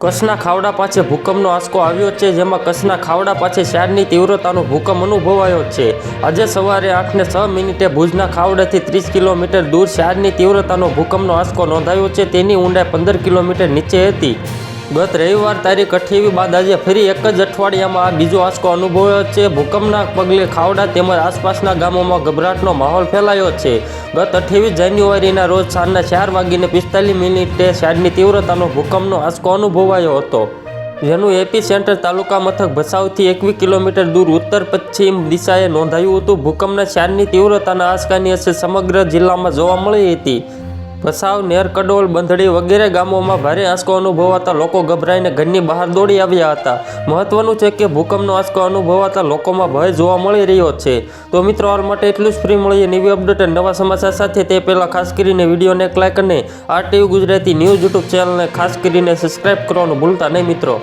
કચ્છના ખાવડા પાસે ભૂકંપનો આંચકો આવ્યો છે, જેમાં કચ્છના ખાવડા પાસે ચારની તીવ્રતાનો ભૂકંપ અનુભવાયો છે. આજે સવારે આઠને છ મિનિટે ભુજના ખાવડાથી ત્રીસ કિલોમીટર દૂર ચારની તીવ્રતાનો ભૂકંપનો આંચકો નોંધાયો છે, તેની ઊંડાઈ પંદર કિલોમીટર નીચે હતી. ગત રવિવાર તારીખ અઠ્યાવીસ બાદ આજે ફરી એક જ અઠવાડિયામાં આ બીજો આંચકો અનુભવ્યો છે. ભૂકંપના પગલે ખાવડા તેમજ આસપાસના ગામોમાં ગભરાટનો માહોલ ફેલાયો છે. ગત અઠ્યાવીસ જાન્યુઆરીના રોજ સાંજના ચાર વાગીને પિસ્તાલીસ મિનિટે ચારની તીવ્રતાનો ભૂકંપનો આંચકો અનુભવાયો હતો. જેનું એપી સેન્ટર તાલુકા મથક ભસાવથી એકવીસ કિલોમીટર દૂર ઉત્તર પશ્ચિમ દિશાએ નોંધાયું હતું. ભૂકંપના ચારની તીવ્રતાના આંચકાની અસર સમગ્ર જિલ્લામાં જોવા મળી હતી. ભસાવ નેરકડોલ બંધડી વગેરે ગામોમાં ભારે આંચકો અનુભવાતા લોકો ગભરાઈને ઘરની બહાર દોડી આવ્યા હતા. મહત્વનું છે કે ભૂકંપનો આંચકો અનુભવાતા લોકોમાં ભય જોવા મળી રહ્યો છે. તો મિત્રો હાલ માટે એટલું જ. ફ્રી મળીએ નવી અપડેટ નવા સમાચાર સાથે. તે પહેલાં ખાસ કરીને વિડીયોને એક લાઈક અને આરટીવી ગુજરાતી ન્યૂઝ યુટ્યુબ ચેનલને ખાસ કરીને સબસ્ક્રાઈબ કરવાનું ભૂલતા નહીં મિત્રો.